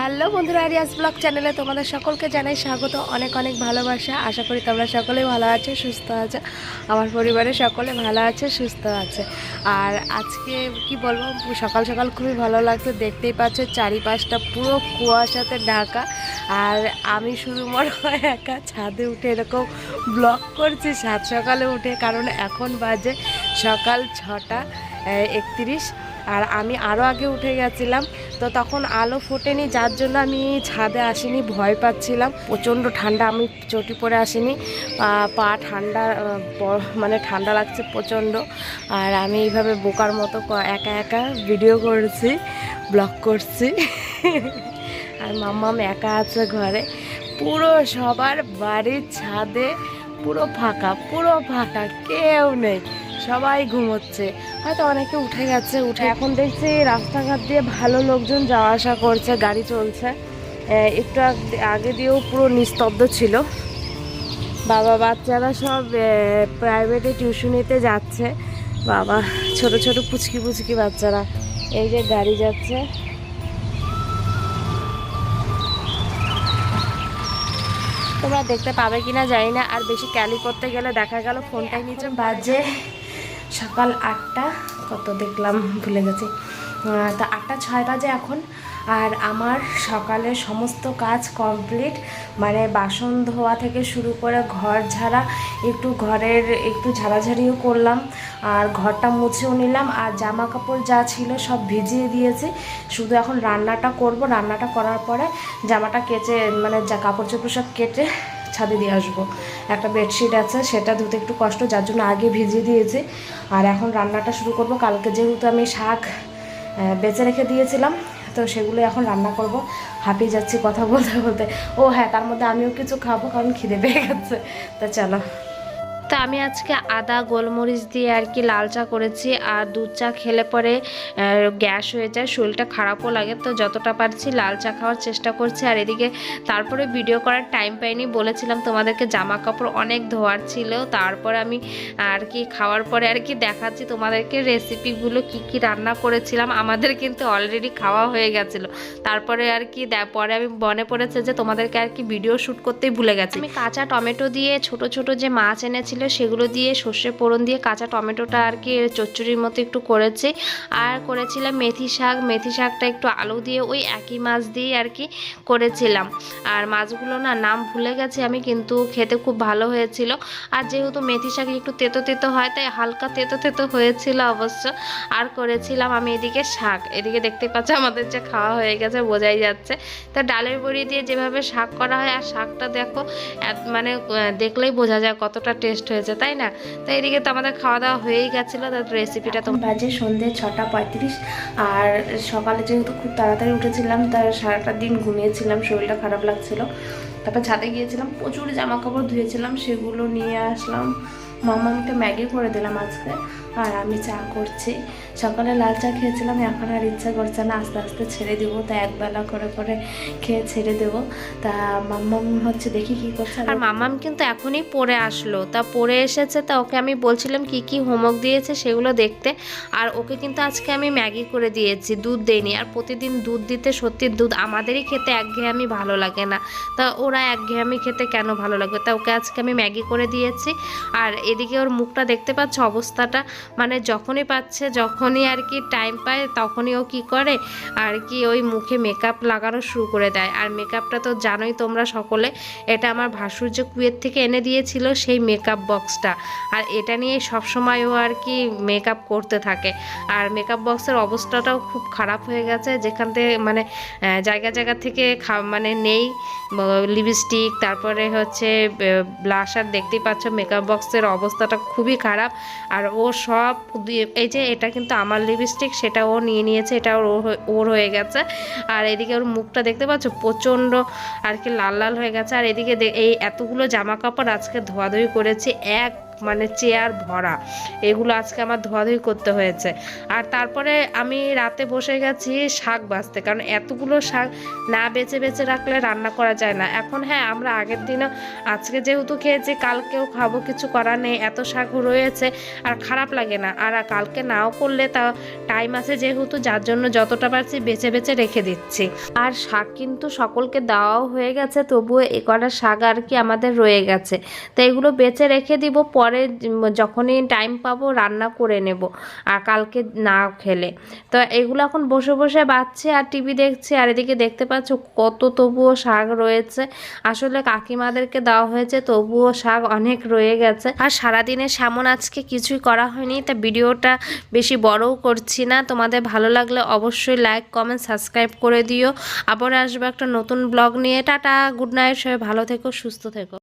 Hello বন্ধুরা, Arias blog চ্যানেলে তোমাদের সকলকে জানাই স্বাগত। অনেক অনেক ভালোবাসা। আশা করি তোমরা সকলেই ভালো আছে, সুস্থ আছে। আমার পরিবারের সকলে ভালো আছে, সুস্থ আছে। আর আজকে কি বলব, সকাল সকাল খুবই ভালো লাগছে। দেখতেই পাচ্ছ চারিপাশটা পুরো কুয়াশাতে ঢাকা। আর আমি শুধু মনে হয় একা ছাদে উঠে এরকম ব্লগ করছি সাত সকালে উঠে। কারণ এখন বাজে সকাল ছটা একত্রিশ। আর আমি আরও আগে উঠে গেছিলাম তো তখন আলো ফোটেনি, যার জন্য আমি ছাদে আসিনি, ভয় পাচ্ছিলাম। প্রচণ্ড ঠান্ডা, আমি চটি পরে আসিনি। পা- ঠান্ডা মানে ঠান্ডা লাগছে প্রচণ্ড। আর আমি এইভাবে বোকার মতো একা একা ভিডিও করছি ব্লগ করছি। আর মাম্মাম একা আছে ঘরে। পুরো সবার বাড়ির ছাদে পুরো ফাঁকা পুরো ফাঁকা, কেউ নেই। সবাই ঘুমোচ্ছে। হয়তো অনেকে উঠে গেছে, উঠে এখন দেখছি রাস্তাঘাট দিয়ে ভালো লোকজন যাওয়া আসা করছে, গাড়ি চলছে। একটু আগে দিয়েও পুরো নিস্তব্ধ ছিল। বাবা, বাচ্চারা সব প্রাইভেটে টিউশনিতে যাচ্ছে। বাবা, ছোট ছোট পুচকি পুচকি বাচ্চারা। এই যে গাড়ি যাচ্ছে। তোমরা দেখতে পাবে কিনা জানি না। আর বেশি ক্যালি করতে গেলে দেখা গেল ফোনটাই নিচে বাজে। সকাল আটটা, কত দেখলাম, ভুলে গেছি। তা আটটা ছয় বাজে এখন, আর আমার সকালের সমস্ত কাজ কমপ্লিট মানে বাসন ধোয়া থেকে শুরু করে ঘর ঝাড়া, একটু ঘরের একটু ঝাড়াঝাড়িও করলাম, আর ঘরটা মুছেও নিলাম, আর জামা কাপড় যা ছিল সব ভিজিয়ে দিয়েছি। শুধু এখন রান্নাটা করব, রান্নাটা করার পরে জামাটা কেচে মানে যা কাপড় চোপড় সব কেটে ছাদে দিয়ে আসব। একটা বেডশিট আছে, সেটা ধুতে একটু কষ্ট, যার জন্য আগে ভিজিয়ে দিয়েছি। আর এখন রান্নাটা শুরু করব। কালকে যেহেতু আমি শাক বেঁচে রেখে দিয়েছিলাম, তো সেগুলো এখন রান্না করব। হাঁপিয়ে যাচ্ছি কথা বলতে বলতে। ও হ্যাঁ তার মধ্যে আমিও কিছু খাব, কারণ খিদে পেয়ে গেছে। তা চলো। তো আমি আজকে আদা, গোলমরিচ দিয়ে আর কি লাল চা করেছি আর দুধ চা খেলে পরে গ্যাস হয়ে যায়, শরীরটা খারাপও লাগে। তো যতটা পারছি লাল চা খাওয়ার চেষ্টা করছি। আর এদিকে তারপরে ভিডিও করার টাইম পাইনি, বলেছিলাম তোমাদেরকে জামা কাপড় অনেক ধোয়ার ছিল। তারপরে আমি আর কি খাওয়ার পরে আর কি দেখাচ্ছি তোমাদেরকে রেসিপিগুলো কি কি রান্না করেছিলাম। আমাদের কিন্তু অলরেডি খাওয়া হয়ে গেছিল। তারপরে আর কি পরে আমি মনে পড়েছে যে তোমাদেরকে আর কি ভিডিও শ্যুট করতেই ভুলে গেছি। আমি কাঁচা টমেটো দিয়ে ছোট ছোট যে মাছ এনেছিল সেগুলো দিয়ে সর্ষে পোড়ন দিয়ে কাঁচা টমেটোটা আর কি চচ্চড়ির মতো একটু করেছি। আর করেছিলাম মেথি শাক। মেথি শাকটা একটু আলু দিয়ে ওই একই মাছ দিয়ে আর কি করেছিলাম। আর মাছগুলো না, নাম ভুলে গেছি আমি, কিন্তু খেতে খুব ভালো হয়েছিল। আর যেহেতু মেথি শাক একটু তেতো তেতো হয়, তাই হালকা তেতো তেতো হয়েছিল অবশ্য। আর করেছিলাম আমি এদিকে শাক। এদিকে দেখতে পাচ্ছি আমাদের যে খাওয়া হয়ে গেছে, বোঝাই যাচ্ছে। তো ডালের বড়ি দিয়ে যেভাবে শাক করা হয়, আর শাকটা দেখো মানে দেখলেই বোঝা যায় কতটা টেস্ট হয়েছে, তাই না? তাই এদিকে তো আমাদের খাওয়া দাওয়া হয়েই গেছিল তার রেসিপিটা তো বাজে সন্ধে ছটা পঁয়ত্রিশ, আর সকালে যেহেতু খুব তাড়াতাড়ি উঠেছিলাম তার সারাটা দিন ঘুমিয়েছিলাম, শরীরটা খারাপ লাগছিল। তারপর ছাদে গিয়েছিলাম, প্রচুর জামা কাপড় ধুয়েছিলাম, সেগুলো নিয়ে আসলাম। মামাকে ম্যাগি করে দিলাম আজকে। আর আমি চা করছি। সকালে লাল চা খেয়েছিলাম এখন আর ইচ্ছা করছে না আস্তে আস্তে ছেড়ে দেবো তা একবেলা করে করে খেয়ে ছেড়ে দেবো। তা মাম্মাম হচ্ছে দেখি কি করছে আর মাম্মাম কিন্তু এখনই পড়ে আসলো। তা পড়ে এসেছে তা ওকে আমি বলছিলাম কি কি হোমওয়ার্ক দিয়েছে সেগুলো দেখতে। আর ওকে কিন্তু আজকে আমি ম্যাগি করে দিয়েছি দুধ দেইনি। আর প্রতিদিন দুধ দিতে সত্যি দুধ আমাদেরই খেতে একঘেয়েমি ভালো লাগে না। তা ওরা একঘেয়েমি খেতে কেন ভালো লাগবে? তা ওকে আজকে আমি ম্যাগি করে দিয়েছি। আর এদিকে ওর মুখটা দেখতে পাচ্ছ অবস্থাটা? মানে যখনই পাচ্ছে, যখনই আর কি টাইম পায়, তখনই ও কি করে? আর কি ওই মুখে মেকআপ লাগানো শুরু করে দেয়। আর মেকআপটা তো জানোই তোমরা সকলে, এটা আমার ভাসুর যে কুয়েত থেকে এনে দিয়েছিল সেই মেকআপ বক্সটা আর এটা নিয়ে সবসময় ও আর কি মেকআপ করতে থাকে। আর মেকআপ বক্সের অবস্থাটাও খুব খারাপ হয়ে গেছে। যেখান থেকে মানে জায়গা জায়গা থেকে খা মানে নেই লিপস্টিক তারপরে হচ্ছে ব্লাশার দেখতেই পাচ্ছ মেকআপ বক্সের অবস্থাটা খুবই খারাপ। আর ও সব দিয়ে- এই যে এটা কিন্তু আমার লিপস্টিক সেটা ও নিয়ে নিয়েছে, এটা ওর ওর হয়ে গেছে। আর এদিকে ওর মুখটা দেখতে পাচ্ছ, প্রচণ্ড আর কি লাল লাল হয়ে গেছে। আর এদিকে এই এতগুলো জামা কাপড় আজকে ধোয়াধুয়ি করেছে, এক মানে চেয়ার ভরা। এগুলো আজকে আমার ধোয়াধুয়ি করতে হয়েছে। আর তারপরে আমি রাতে বসে গেছি শাক বাছতে কারণ এতগুলো শাক না বেছে বেছে রাখলে রান্না করা যায় না। এখন হ্যাঁ আমরা আগের দিনও আজকে যেহেতু খেয়েছি, কালকেও খাব, কিছু করার নেই, এত শাক রয়েছে আর খারাপ লাগে না। আর কালকে নাও করলে তা টাইম আছে যেহেতু, যার জন্য যতটা পারছি বেছে বেছে রেখে দিচ্ছি। আর শাক কিন্তু সকলকে দেওয়াও হয়ে গেছে, তবুও এ কটা শাক আর কি আমাদের রয়ে গেছে। তো এগুলো বেছে রেখে দিব, পরে উম, যখনই টাইম পাবো রান্না করে নেব আর কালকে না খেলে। তো এগুলো এখন বসে বসে বাচ্চি আর টিভি দেখছি আর এদিকে দেখতে পাচ্ছ কত তবুও শাক রয়েছে। আসলে কাকিমাদেরকে দেওয়া হয়েছে তবুও শাক অনেক রয়ে গেছে। আর সারাদিনে সেমন আজকে কিছুই করা হয়নি তা ভিডিওটা বেশি বড়ও করছি না। তোমাদের ভালো লাগলে অবশ্যই লাইক কমেন্ট সাবস্ক্রাইব করে দিও। আবার আসব একটা নতুন ব্লগ নিয়ে। টাটা গুড নাইট সবাই ভালো থেকো সুস্থ থেকো।